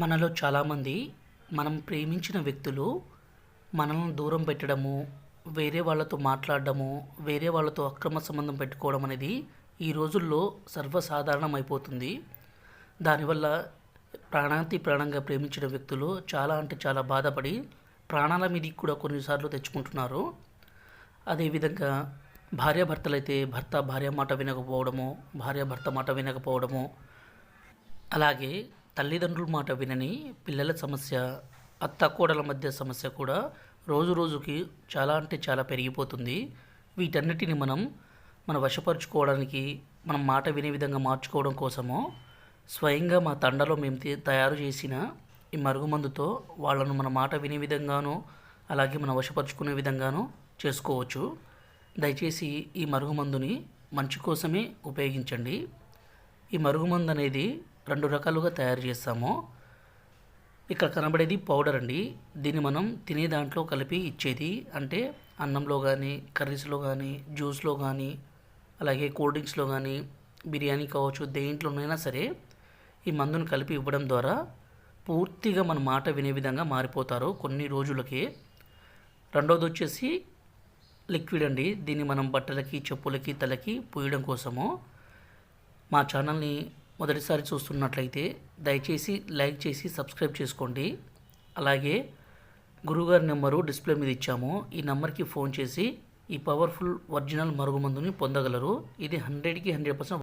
మనలో చాలామంది మనం ప్రేమించిన వ్యక్తులు మనల్ని దూరం పెట్టడము వేరే వాళ్ళతో మాట్లాడడము వేరే వాళ్ళతో అక్రమ సంబంధం పెట్టుకోవడం అనేది ఈ రోజుల్లో సర్వసాధారణం అయిపోతుంది దానివల్ల ప్రాణాంతి ప్రాణంగా ప్రేమించిన వ్యక్తులు చాలా అంటే చాలా బాధపడి ప్రాణాల మీదకి కూడా కొన్నిసార్లు తెచ్చుకుంటున్నారు. అదేవిధంగా భార్యాభర్తలైతే భర్త భార్య మాట వినకపోవడము భార్య భర్త మాట వినకపోవడము అలాగే తల్లిదండ్రుల మాట వినని పిల్లల సమస్య అత్త కోడల మధ్య సమస్య కూడా రోజు రోజుకి చాలా అంటే చాలా పెరిగిపోతుంది. వీటన్నిటిని మనం మన వశపరుచుకోవడానికి మనం మాట వినే విధంగా మార్చుకోవడం కోసము స్వయంగా మా తండలో మేము తయారు చేసిన ఈ మరుగుమందుతో వాళ్ళను మన మాట వినే విధంగానూ అలాగే మనం వశపరుచుకునే విధంగానూ చేసుకోవచ్చు. దయచేసి ఈ మరుగుమందుని మంచి కోసమే ఉపయోగించండి. ఈ మరుగుమందు అనేది రెండు రకాలుగా తయారు చేస్తాము. ఇక్కడ కనబడేది పౌడర్ అండి. దీన్ని మనం తినే దాంట్లో కలిపి ఇచ్చేది అంటే అన్నంలో కానీ కర్రీస్లో కానీ జ్యూస్లో కానీ అలాగే కూల్ డ్రింక్స్లో కానీ బిర్యానీ కావచ్చు దేంట్లోనైనా సరే ఈ మందును కలిపి ఇవ్వడం ద్వారా పూర్తిగా మన మాట వినే విధంగా మారిపోతారు కొన్ని రోజులకే. రెండోది వచ్చేసి లిక్విడ్ అండి. దీన్ని మనం బట్టలకి చెప్పులకి తలకి పూయడం కోసము. మా ఛానల్ని మొదటిసారి చూస్తున్నట్లయితే దయచేసి లైక్ చేసి సబ్స్క్రైబ్ చేసుకోండి. అలాగే గురువుగారి నెంబరు డిస్ప్లే మీద ఇచ్చాము. ఈ నెంబర్కి ఫోన్ చేసి ఈ పవర్ఫుల్ ఒరిజినల్ మరుగుమందుని పొందగలరు. ఇది హండ్రెడ్కి హండ్రెడ్ పర్సెంట్